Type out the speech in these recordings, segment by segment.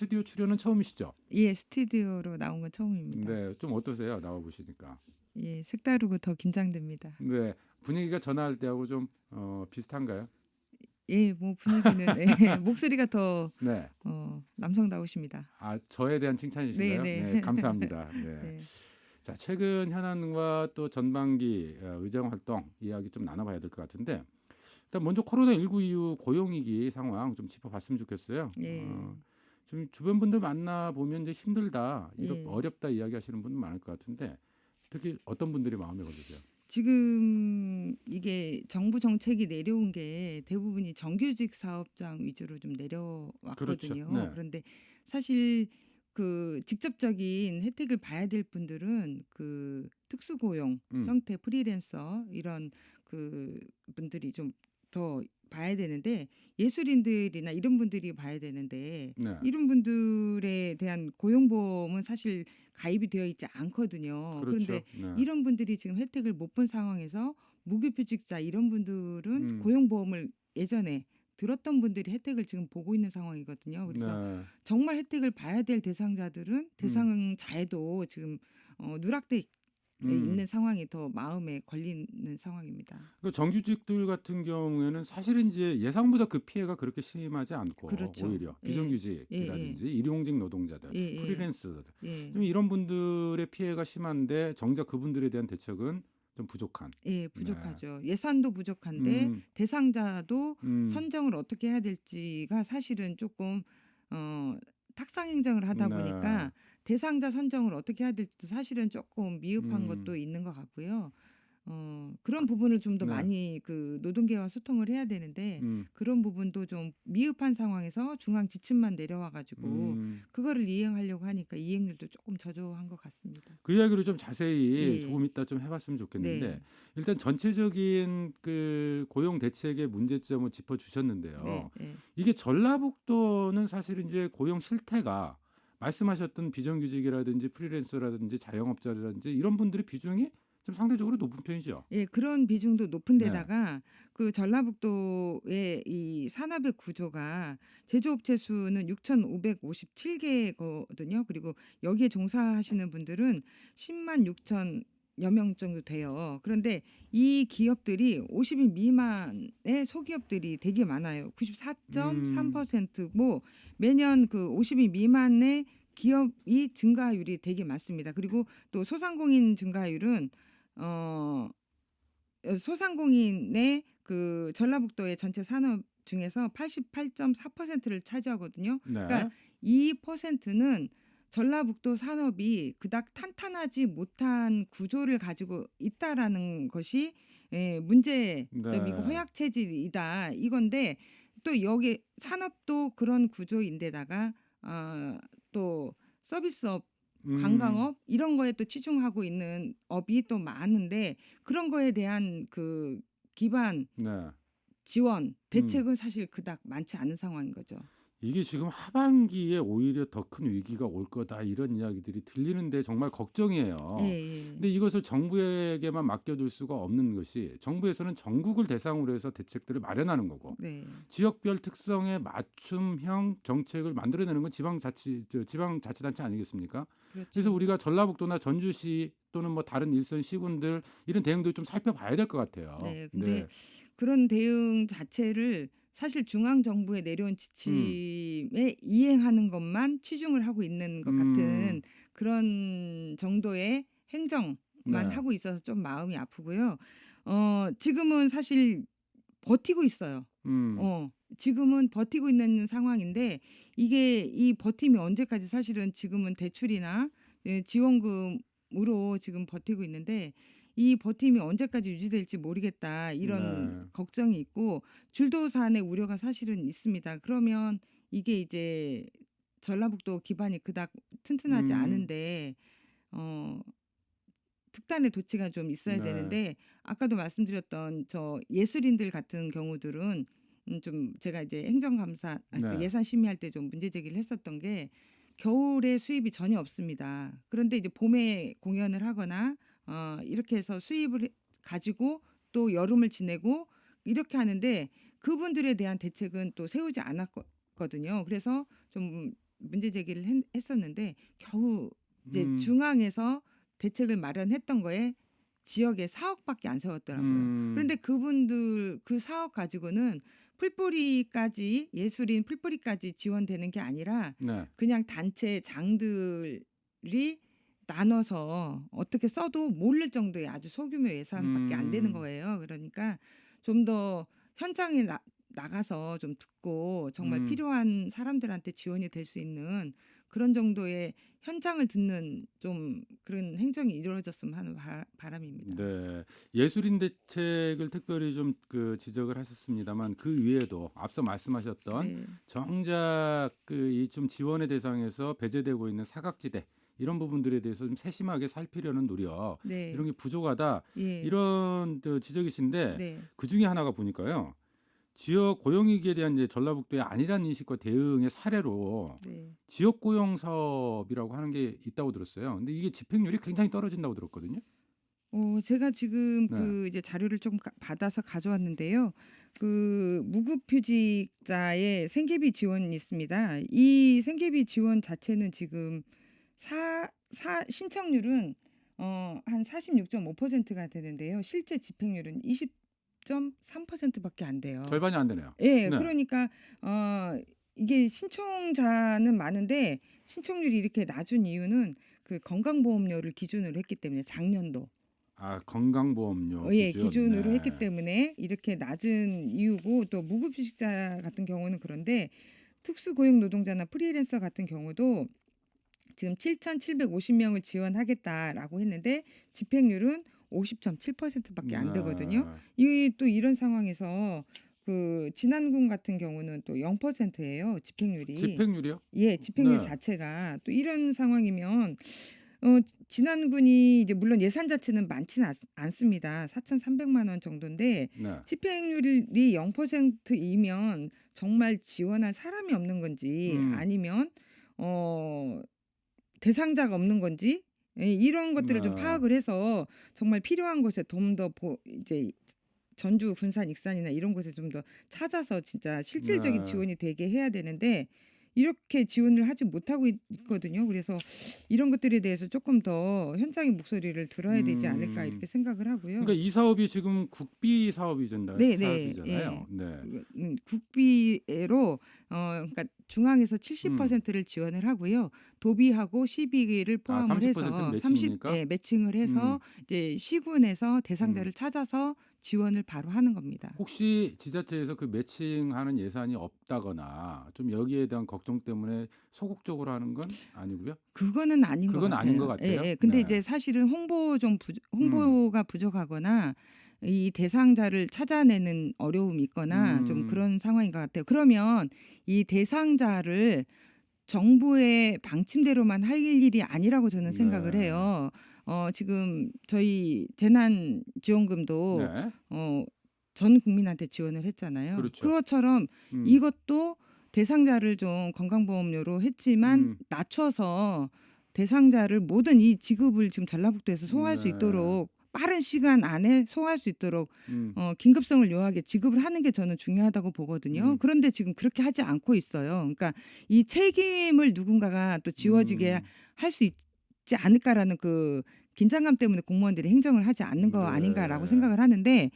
스튜디오 출연은 처음이시죠? 예, 스튜디오로 나온 건 처음입니다. 네, 좀 어떠세요? 나와 보시니까. 예, 색다르고 더 긴장됩니다. 네, 분위기가 전화할 때하고 좀 어, 비슷한가요? 예, 뭐 분위기는 예, 목소리가 더 네. 어, 남성다우십니다. 아, 저에 대한 칭찬이신가요? 네, 네. 감사합니다. 네. 네. 자, 최근 현안과 또 전반기 어, 의정 활동 이야기 좀 나눠봐야 될 것 같은데 일단 먼저 코로나 19 이후 고용 위기 상황 좀 짚어봤으면 좋겠어요. 예. 어, 좀 주변 분들 만나 보면 이제 힘들다, 이렇 예. 어렵다 이야기하시는 분 많을 것 같은데 특히 어떤 분들이 마음에 걸리세요? 지금 이게 정부 정책이 내려온 게 대부분이 정규직 사업장 위주로 좀 내려왔거든요. 그렇죠. 네. 그런데 사실 그 직접적인 혜택을 봐야 될 분들은 그 특수고용 음. 형태 프리랜서 이런 그 분들이 좀더 봐야 되는데 예술인들이나 이런 분들이 봐야 되는데 네. 이런 분들에 대한 고용보험은 사실 가입이 되어 있지 않거든요. 그렇죠. 그런데 네. 이런 분들이 지금 혜택을 못 본 상황에서 무급휴직자 이런 분들은 음. 고용보험을 예전에 들었던 분들이 혜택을 지금 보고 있는 상황이거든요. 그래서 네. 정말 혜택을 봐야 될 대상자들은 대상자에도 지금 어, 누락돼 음. 있는 상황이 더 마음에 걸리는 상황입니다. 그 정규직들 같은 경우에는 사실은 이제 예상보다 그 피해가 그렇게 심하지 않고 그렇죠. 오히려 예. 비정규직이라든지 일용직 노동자들, 예, 예. 프리랜서들 예, 좀 이런 분들의 피해가 심한데 정작 그분들에 대한 대책은 좀 부족한. 예, 부족하죠. 예산도 부족한데 네. 음, 대상자도 음, 선정을 어떻게 해야 될지가 사실은 조금 어 탁상 행정을 하다 네. 보니까 대상자 선정을 어떻게 해야 될지도 사실은 조금 미흡한 음. 것도 있는 것 같고요. 어 그런 부분을 좀 더 네. 많이 그 노동계와 소통을 해야 되는데 음, 그런 부분도 좀 미흡한 상황에서 중앙 지침만 내려와 가지고 음. 그거를 이행하려고 하니까 이행률도 조금 저조한 것 같습니다. 그 이야기를 좀 자세히 예. 조금 이따 좀 해봤으면 좋겠는데 네. 일단 전체적인 그 고용 대책의 문제점을 짚어 주셨는데요. 네, 네. 이게 전라북도는 사실 이제 고용 실태가 말씀하셨던 비정규직이라든지 프리랜서라든지 자영업자라든지 이런 분들의 비중이 좀 상대적으로 높은 편이죠. 예, 그런 비중도 높은 네. 데다가 그 전라북도의 이 산업의 구조가 제조업체 수는 6,557개거든요. 그리고 여기에 종사하시는 분들은 10만 6천 여명 정도 돼요. 그런데 이 기업들이 50인 미만의 소기업들이 되게 많아요. 94.3%뭐 매년 그 50인 미만의 기업이 증가율이 되게 많습니다. 그리고 또 소상공인 증가율은 어 소상공인의 그 전라북도의 전체 산업 중에서 88.4%를 차지하거든요. 네. 그러니까 이 퍼센트는 전라북도 산업이 그닥 탄탄하지 못한 구조를 가지고 있다라는 것이 예, 문제점이고 네. 허약 체질이다 이건데 또 여기 산업도 그런 구조인데다가 어, 또 서비스업 음, 관광업 이런 거에 또 치중하고 있는 업이 또 많은데 그런 거에 대한 그 기반 네. 지원 대책은 사실 그닥 많지 않은 상황인 거죠. 이게 지금 하반기에 오히려 더 큰 위기가 올 거다 이런 이야기들이 들리는데 정말 걱정이에요. 예, 예. 근데 이것을 정부에게만 맡겨둘 수가 없는 것이 정부에서는 전국을 대상으로 해서 대책들을 마련하는 거고 네. 지역별 특성에 맞춤형 정책을 만들어내는 건 지방자치 저 지방자치단체 아니겠습니까? 그렇죠. 그래서 우리가 전라북도나 전주시 또는 뭐 다른 일선 시군들 이런 대응도 좀 살펴봐야 될 것 같아요. 네, 근데 그런 대응 자체를 사실 중앙 정부에 내려온 지침에 이행하는 것만 치중을 하고 있는 것 음. 같은 그런 정도의 행정만 네. 하고 있어서 좀 마음이 아프고요. 어, 지금은 사실 버티고 있어요. 음, 어, 지금은 버티고 있는 상황인데 이게 이 버팀이 언제까지 사실은 지금은 대출이나 예, 지원금으로 지금 버티고 있는데 이 버팀이 언제까지 유지될지 모르겠다 이런 네. 걱정이 있고 줄도 산의 우려가 사실은 있습니다. 그러면 이게 이제 전라북도 기반이 그닥 튼튼하지 음. 않은데 어 특단의 도치가 좀 있어야 네. 되는데 아까도 말씀드렸던 저 예술인들 같은 경우들은 음, 좀 제가 이제 행정감사 아, 그 네. 예산 심의할 때 좀 문제 제기를 했었던 게 겨울에 수입이 전혀 없습니다. 그런데 이제 봄에 공연을 하거나 어, 이렇게 해서 수입을 해- 가지고 또 여름을 지내고 이렇게 하는데 그분들에 대한 대책은 또 세우지 않았거든요. 그래서 좀 문제 제기를 했, 했었는데 겨우 이제 음. 중앙에서 대책을 마련했던 거에 지역에 4억밖에 안 세웠더라고요. 음. 그런데 그분들 그 사업 가지고는 풀뿌리까지 예술인 풀뿌리까지 지원되는 게 아니라 네. 그냥 단체 장들이 나눠서 어떻게 써도 모를 정도의 아주 소규모 예산밖에 안 되는 음. 거예요. 그러니까 좀 더 현장에 나, 나가서 좀 듣고 정말 음. 필요한 사람들한테 지원이 될 수 있는 그런 정도의 현장을 듣는 좀 그런 행정이 이루어졌으면 하는 바, 바람입니다. 네. 예술인 대책을 특별히 좀 그 지적을 하셨습니다만 그 위에도 앞서 말씀하셨던 네. 정작 그 이 좀 지원의 대상에서 배제되고 있는 사각지대 이런 부분들에 대해서 좀 세심하게 살피려는 노력 네. 이런 게 부족하다 예. 이런 저 지적이신데 네. 그 중에 하나가 보니까요 지역 고용위기에 대한 이제 전라북도의 안일한 인식과 대응의 사례로 네. 지역 고용 사업이라고 하는 게 있다고 들었어요. 근데 이게 집행률이 굉장히 떨어진다고 들었거든요. 어, 제가 지금 네. 그 이제 자료를 좀 가- 받아서 가져왔는데요. 그 무급휴직자의 생계비 지원이 있습니다. 이 생계비 지원 자체는 지금 사, 사 신청률은 어, 한 46.5%가 되는데요. 실제 집행률은 20.3%밖에 안 돼요. 절반이 안 되네요. 예, 네. 그러니까 어 이게 신청자는 많은데 신청률이 이렇게 낮은 이유는 그 건강보험료를 기준으로 했기 때문에 작년도 아 건강보험료 어, 예, 기준. 기준으로 네. 했기 때문에 이렇게 낮은 이유고 또 무급휴직자 같은 경우는 그런데 특수고용노동자나 프리랜서 같은 경우도 지금 7,750명을 지원하겠다라고 했는데 집행률은 50.7%밖에 안 되거든요. 네. 이또 이런 상황에서 그 진안군 같은 경우는 또 0%예요 집행률이. 집행률이요? 예, 집행률 네. 자체가 또 이런 상황이면 어 진안군이 이제 물론 예산 자체는 많지는 않, 않습니다. 4,300만 원 정도인데 네. 집행률이 0%이면 정말 지원할 사람이 없는 건지 음. 아니면 어 대상자가 없는 건지 예, 이런 것들을 좀 네. 파악을 해서 정말 필요한 곳에 좀 더 이제 전주 군산 익산이나 이런 곳에 좀 더 찾아서 진짜 실질적인 네. 지원이 되게 해야 되는데 이렇게 지원을 하지 못하고 있, 거든요 그래서 이런 것들에 대해서 조금 더 현장의 목소리를 들어야 되지 않을까 음. 이렇게 생각을 하고요. 그러니까 이 사업이 지금 국비 사업이잖아요. 네, 네, 사업이잖아요. 네. 음, 국비로 어 그러니까 중앙에서 70%를 지원을 하고요. 도비하고 시비를 포함을 30%는 해서 매칭입니까? 예, 매칭을 해서 음. 이제 시군에서 대상자를 찾아서 지원을 바로 하는 겁니다. 혹시 지자체에서 그 매칭하는 예산이 없다거나 좀 여기에 대한 걱정 때문에 소극적으로 하는 건 아니고요. 그거는 아닌 것 그건 같아요. 아닌 것 같아요. 예, 예. 근데 네. 음. 이제 사실은 홍보 좀 부, 홍보가 부족하거나 이 대상자를 찾아내는 어려움이 있거나 좀 음. 그런 상황인 것 같아요. 그러면 이 대상자를 정부의 방침대로만 할 일이 아니라고 저는 생각을 네. 해요. 어, 지금 저희 재난 지원금도 네. 어, 전 국민한테 지원을 했잖아요. 그렇죠. 것처럼 음. 이것도 대상자를 좀 건강보험료로 했지만 음. 낮춰서 대상자를 모든 이 지급을 지금 전라북도에서 소화할 수 네. 있도록 빠른 시간 안에 소화할 수 있도록 음. 어, 긴급성을 요하게 지급을 하는 게 저는 중요하다고 보거든요. 음. 그런데 지금 그렇게 하지 않고 있어요. 그러니까 이 책임을 누군가가 또 지워지게 음. 할수 있 지 않을까라는 그 긴장감 때문에 공무원들이 행정을 하지 않는 거 네. 아닌가라고 생각을 하는데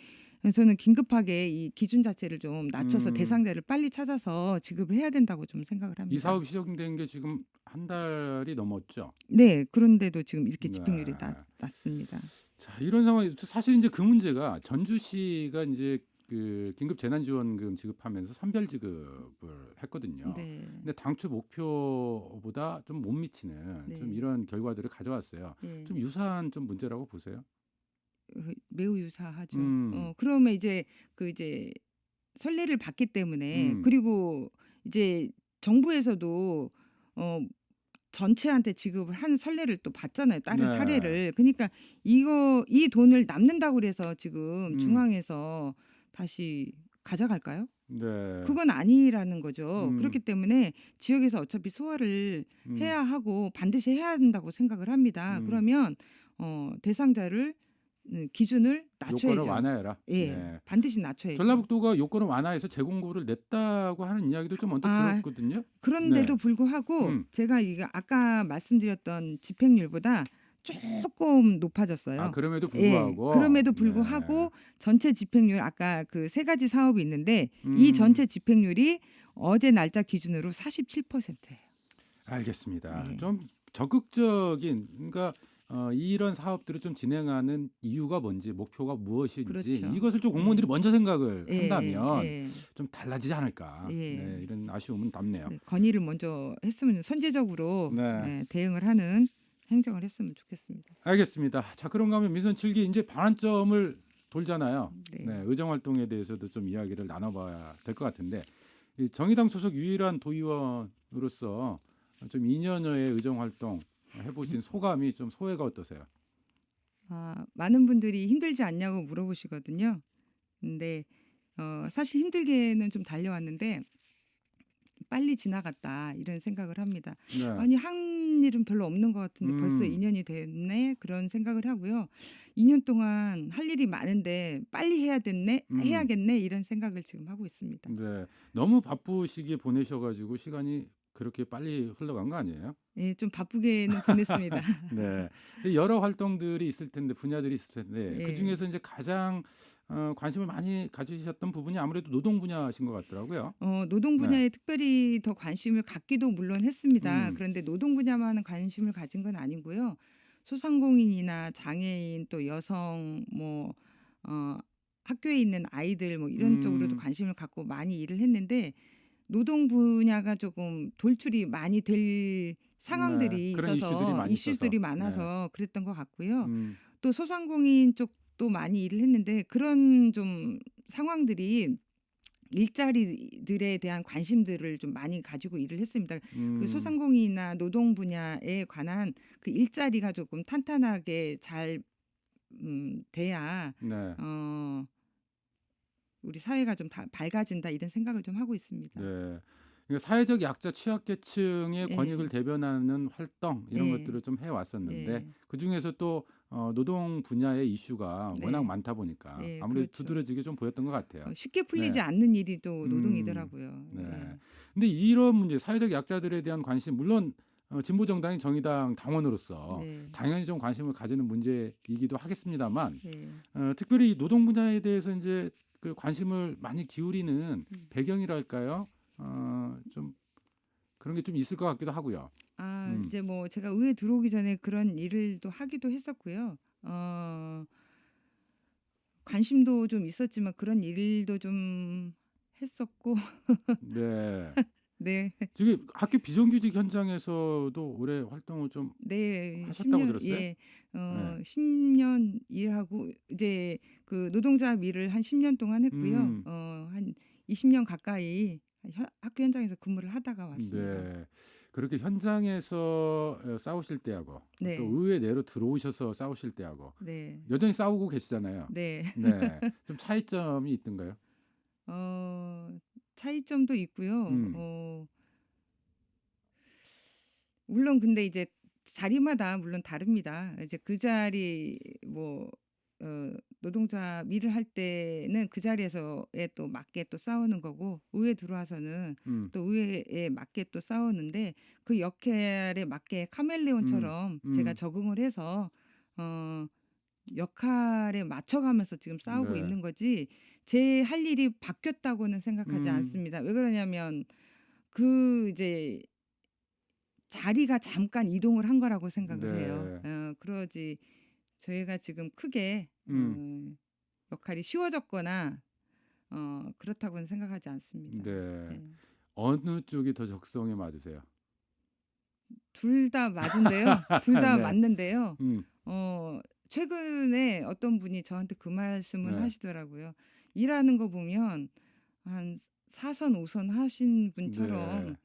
저는 긴급하게 이 기준 자체를 좀 낮춰서 음. 대상자를 빨리 찾아서 지급을 해야 된다고 좀 생각을 합니다. 이 사업이 시작된 게 지금 한 달이 넘었죠. 네, 그런데도 지금 이렇게 집행률이 네. 낮, 낮습니다. 자, 이런 상황이 사실 이제 그 문제가 전주시가 이제 그 긴급 재난지원금 지급하면서 선별 지급을 했거든요. 네. 근데 당초 목표보다 좀 못 미치는 네. 좀 이런 결과들을 가져왔어요. 예. 좀 유사한 좀 문제라고 보세요. 어, 매우 유사하죠. 음. 어, 그러면 이제 그 이제 선례를 봤기 때문에 음. 그리고 이제 정부에서도 어 전체한테 지급을 한 선례를 또 봤잖아요. 다른 네. 사례를. 그러니까 이거 이 돈을 남는다고 그래서 지금 음. 중앙에서 다시 가져갈까요? 네. 그건 아니라는 거죠. 음. 그렇기 때문에 지역에서 어차피 소화를 음. 해야 하고 반드시 해야 한다고 생각을 합니다. 음. 그러면 어, 대상자를 음, 기준을 낮춰야죠. 요건을 완화해라. 예, 네. 반드시 낮춰야죠. 전라북도가 요건을 완화해서 재공고를 냈다고 하는 이야기도 좀 언뜻 아, 들었거든요. 그런데도 네. 불구하고 음. 제가 이게 아까 말씀드렸던 집행률보다 조금 높아졌어요. 아, 그럼에도 예, 불구하고 그럼에도 네. 불구하고 전체 집행률 아까 그 세 가지 사업이 있는데 이 음, 전체 집행률이 어제 날짜 기준으로 47%예요. 알겠습니다. 네. 좀 적극적인 그러니까 어, 이런 사업들을 좀 진행하는 이유가 뭔지 목표가 무엇인지 그렇죠. 이것을 좀 공무원들이 먼저 생각을 예, 한다면 예. 좀 달라지지 않을까 예. 네, 이런 아쉬움은 담네요. 네, 건의를 먼저 했으면 선제적으로 네. 네, 대응을 하는 행정을 했으면 좋겠습니다. 알겠습니다. 자 그런가 하면 미선 7기 이제 반환점을 돌잖아요. 네. 네, 의정 활동에 대해서도 좀 이야기를 나눠봐야 될 것 같은데 이 정의당 소속 유일한 도의원으로서 좀 2년여의 의정 활동 해보신 소감이 좀 소회가 어떠세요? 아, 많은 분들이 힘들지 않냐고 물어보시거든요. 근데 어, 사실 힘들게는 좀 달려왔는데 빨리 지나갔다 이런 생각을 합니다. 네. 아니 한 일은 별로 없는 것 같은데 음. 벌써 2년이 됐네 그런 생각을 하고요. 2년 동안 할 일이 많은데 빨리 해야 됐네 음. 해야겠네 이런 생각을 지금 하고 있습니다. 네, 너무 바쁘시게 보내셔가지고 시간이 그렇게 빨리 흘러간 거 아니에요? 예, 좀 바쁘게는 보냈습니다. 네, 여러 활동들이 있을 텐데 분야들이 있을 텐데 예. 그 중에서 이제 가장 어, 관심을 많이 가지셨던 부분이 아무래도 노동 분야신 것 같더라고요. 어, 노동 분야에 특별히 더 관심을 갖기도 물론 했습니다. 음. 그런데 노동 분야만 관심을 가진 건 아니고요. 소상공인이나 장애인 또 여성 뭐 어, 학교에 있는 아이들 뭐 이런 음. 쪽으로도 관심을 갖고 많이 일을 했는데 노동 분야가 조금 돌출이 많이 될 상황들이 네, 있어서 이슈들이 이슈들이. 많아서 그랬던 것 같고요. 음, 또 소상공인 쪽 도 많이 일을 했는데 그런 좀 상황들이 일자리들에 대한 관심들을 좀 많이 가지고 일을 했습니다. 음, 그 소상공인이나 노동 분야에 관한 그 일자리가 조금 탄탄하게 잘 음, 돼야 네. 어, 우리 사회가 좀 다 밝아진다 이런 생각을 좀 하고 있습니다. 네. 그러니까 사회적 약자 취약계층의 예. 권익을 대변하는 활동 이런 예. 것들을 좀 해왔었는데 예. 그 중에서 또 어, 노동 분야의 이슈가 네. 워낙 많다 보니까 예, 아무래도 그렇죠. 두드러지게 좀 보였던 것 같아요. 어, 쉽게 풀리지 네. 않는 일이 또 음, 노동이더라고요. 네. 예. 근데 이런 문제, 사회적 약자들에 대한 관심, 물론 어, 진보 정당인 정의당 당원으로서 네. 당연히 좀 관심을 가지는 문제이기도 하겠습니다만 네. 어, 특별히 이 노동 분야에 대해서 이제 그 관심을 많이 기울이는 음. 배경이랄까요? 어, 좀 그런 게 좀 있을 것 같기도 하고요. 아 음. 이제 뭐 제가 의회 들어오기 전에 그런 일을 또 하기도 했었고요. 어 관심도 좀 있었지만 그런 일도 좀 했었고 네. 네. 지금 학교 비정규직 현장에서도 올해 활동을 좀 네. 하셨다고 10년, 들었어요? 예. 어 네. 10년 일하고 이제 그 노동자 일을 한 10년 동안 했고요. 음. 어 한 20년 가까이 현- 학교 현장에서 근무를 하다가 왔습니다. 네. 그렇게 현장에서 어, 싸우실 때하고 네. 또 의회 내로 들어오셔서 싸우실 때하고 네. 여전히 싸우고 계시잖아요. 네. 네. 좀 차이점이 있던가요? 어, 차이점도 있고요. 음. 어, 물론 근데 이제 자리마다 물론 다릅니다. 이제 그 자리 뭐 어, 노동자 일을 할 때는 그 자리에서에 또 맞게 또 싸우는 거고 의회 들어와서는 음. 또 의회에 맞게 또 싸우는데 그 역할에 맞게 카멜레온처럼 음, 제가 음. 적응을 해서 어 역할에 맞춰가면서 지금 싸우고 네. 있는 거지 제 할 일이 바뀌었다고는 생각하지 음. 않습니다. 왜 그러냐면 그 이제 자리가 잠깐 이동을 한 거라고 생각을 네. 해요. 어, 그러지 저희가 지금 크게 음. 어, 역할이 쉬워졌거나 어, 그렇다고는 생각하지 않습니다. 네. 네. 어느 쪽이 더 적성에 맞으세요? 둘 다 맞은데요. 둘 다 네. 맞는데요. 음. 어, 최근에 어떤 분이 저한테 그 말씀을 네. 하시더라고요. 일하는 거 보면 한 4선, 5선 하신 분처럼 네.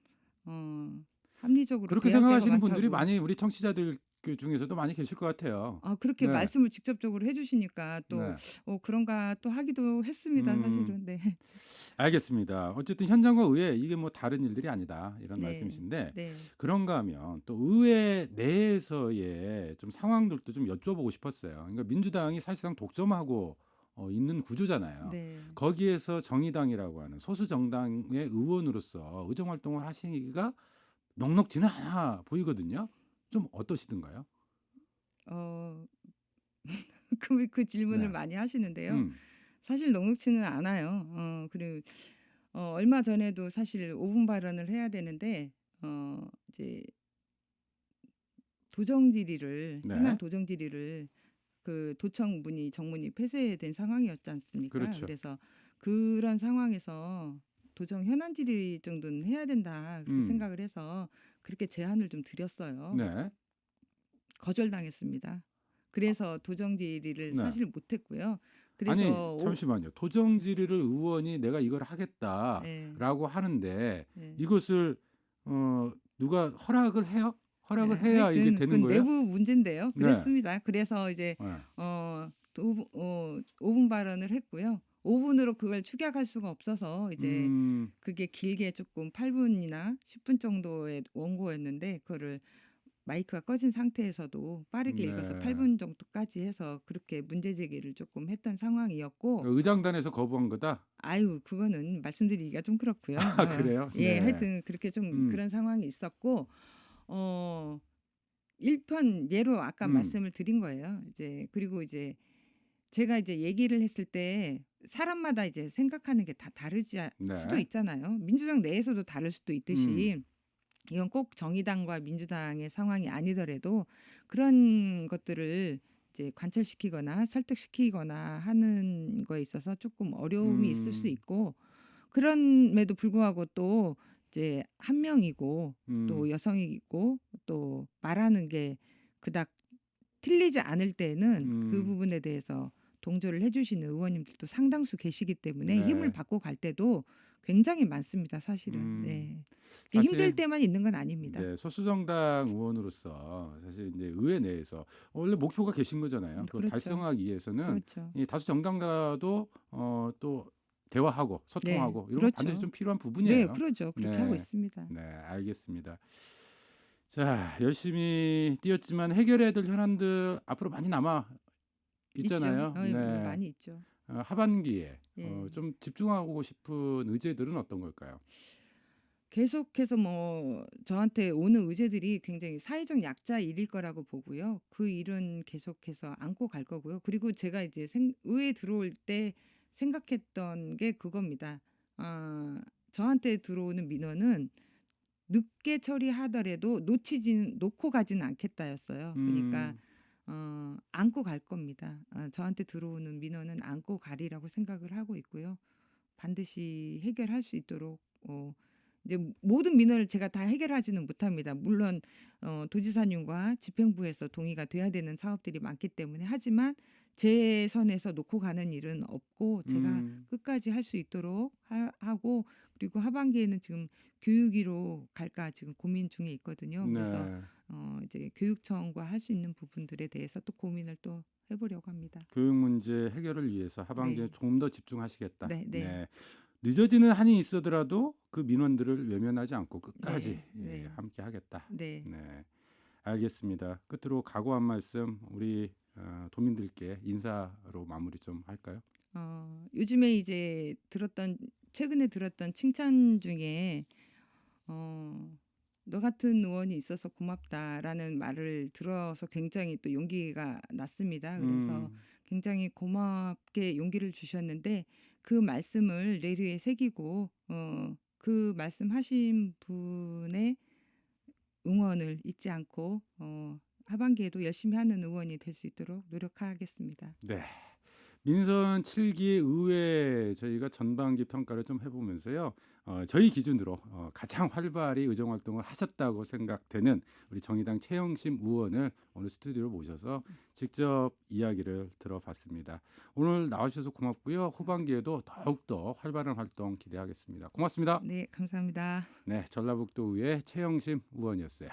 어, 합리적으로 그렇게 생각하시는 분들이. 많이 우리 청취자들 그 중에서도 많이 계실 것 같아요. 아 그렇게 네. 말씀을 직접적으로 해 주시니까 또 네. 어 그런가 또 하기도 했습니다 음. 사실은. 네. 알겠습니다. 어쨌든 현장과 의회 이게 뭐 다른 일들이 아니다 이런 네. 말씀이신데 네. 그런가 하면 또 의회 내에서의 좀 상황들도 좀 여쭤보고 싶었어요. 그러니까 민주당이 사실상 독점하고 어, 있는 구조잖아요. 네. 거기에서 정의당이라고 하는 소수 정당의 의원으로서 의정 활동을 하시기가 넉넉지는 않아 보이거든요. 좀 어떠시든가요? 어. 그, 그 질문을 네. 많이 하시는데요. 음, 사실 녹록치는 않아요. 어, 그리고 어, 얼마 전에도 사실 5분 발언을 해야 되는데 어, 이제 도정 질의를 네. 현안 도정 질의를 그 도청 문이 정문이 폐쇄된 상황이었지 않습니까? 그렇죠. 래서 그런 상황에서 도정 현안 질의 정도는 해야 된다 그렇게 음. 생각을 해서 그렇게 제안을 좀 드렸어요. 네. 거절당했습니다. 그래서 도정 질의를 네. 사실 못했고요. 그래서 아니 오- 잠시만요. 도정 질의를 의원이 내가 이걸 하겠다라고 네, 하는데 네. 이것을 어, 누가 허락을 해요? 허락을 네, 해야 이게 하여튼 되는 거예요? 내부 문제인데요. 네. 그랬습니다. 그래서 이제 네. 어, 도, 어 5분 발언을 했고요. 5분으로 그걸 축약할 수가 없어서 이제 음, 그게 길게 조금 8분이나 10분 정도의 원고였는데 그거를 마이크가 꺼진 상태에서도 빠르게 네. 읽어서 8분 정도까지 해서 그렇게 문제 제기를 조금 했던 상황이었고 의장단에서 거부한 거다. 아유 그거는 말씀드리기가 좀 그렇고요. 아, 어, 그래요? 예, 네. 하여튼 그렇게 좀 음. 그런 상황이 있었고 어 1편 예로 아까 음. 말씀을 드린 거예요. 이제 그리고 이제 제가 이제 얘기를 했을 때 사람마다 이제 생각하는 게 다 다르지 아- 네. 수도 있잖아요. 민주당 내에서도 다를 수도 있듯이 이건 꼭 정의당과 민주당의 상황이 아니더라도 그런 것들을 이제 관철시키거나 설득시키거나 하는 거에 있어서 조금 어려움이 있을 수 음. 있고 그럼에도 불구하고 또 이제 한 명이고 음, 또 여성이고 또 말하는 게 그닥 틀리지 않을 때는 그 음. 부분에 대해서 동조를 해주시는 의원님들도 상당수 계시기 때문에 네. 힘을 받고 갈 때도 굉장히 많습니다. 사실은 음. 네. 사실- 힘들 때만 있는 건 아닙니다. 네, 소수정당 의원으로서 사실 이제 의회 내에서 원래 목표가 계신 거잖아요. 그걸 그렇죠. 달성하기 위해서는 그렇죠. 이 다수 정당과도 어, 또 대화하고 소통하고 이런 건 그렇죠. 반드시 좀 필요한 네, 부분이에요. 그러죠. 그렇게 네. 하고 있습니다. 네, 알겠습니다. 자, 열심히 뛰었지만 해결해야 될 현안들 앞으로 많이 남아 있잖아요. 있죠. 어, 네. 많이 있죠. 어, 하반기에 예. 어, 좀 집중하고 싶은 의제들은 어떤 걸까요? 계속해서 뭐 저한테 오는 의제들이 굉장히 사회적 약자 일일 거라고 보고요. 그 일은 계속해서 안고 갈 거고요. 그리고 제가 이제 생, 의회 들어올 때 생각했던 게 그겁니다. 아, 저한테 들어오는 민원은 늦게 처리하더라도 놓치진 놓고 가지는 않겠다였어요. 그러니까 음, 어, 안고 갈 겁니다. 아, 저한테 들어오는 민원은 안고 가리라고 생각을 하고 있고요. 반드시 해결할 수 있도록 어, 이제 모든 민원을 제가 다 해결하지는 못합니다. 물론 어, 도지사님과 집행부에서 동의가 돼야 되는 사업들이 많기 때문에 하지만 제 선에서 놓고 가는 일은 없고 제가 음, 끝까지 할 수 있도록 하, 하고 그리고 하반기에는 지금 교육위로 갈까 지금 고민 중에 있거든요. 그래서 네. 어, 이제 교육청과 할 수 있는 부분들에 대해서 또 고민을 또 해보려고 합니다. 교육 문제 해결을 위해서 하반기에 네. 조금 더 집중하시겠다. 네, 네. 늦어지는 한이 있어더라도 그 민원들을 외면하지 않고 끝까지 네, 예, 네. 함께 하겠다. 네, 네, 알겠습니다. 끝으로 각오한 말씀 우리 어, 도민들께 인사로 마무리 좀 할까요? 어, 요즘에 이제 들었던 최근에 들었던 칭찬 중에 어, 너 같은 의원이 있어서 고맙다라는 말을 들어서 굉장히 또 용기가 났습니다. 그래서 음, 굉장히 고맙게 용기를 주셨는데 그 말씀을 내류에 새기고 어, 그 말씀하신 분의 응원을 잊지 않고 어, 하반기에도 열심히 하는 의원이 될 수 있도록 노력하겠습니다. 네. 민선 7기 의회 저희가 전반기 평가를 좀 해보면서요. 어, 저희 기준으로 어, 가장 활발히 의정 활동을 하셨다고 생각되는 우리 정의당 최영심 의원을 오늘 스튜디오로 모셔서 직접 이야기를 들어봤습니다. 오늘 나와주셔서 고맙고요. 후반기에도 더욱더 활발한 활동 기대하겠습니다. 고맙습니다. 네, 감사합니다. 네, 전라북도의회 최영심 의원이었어요.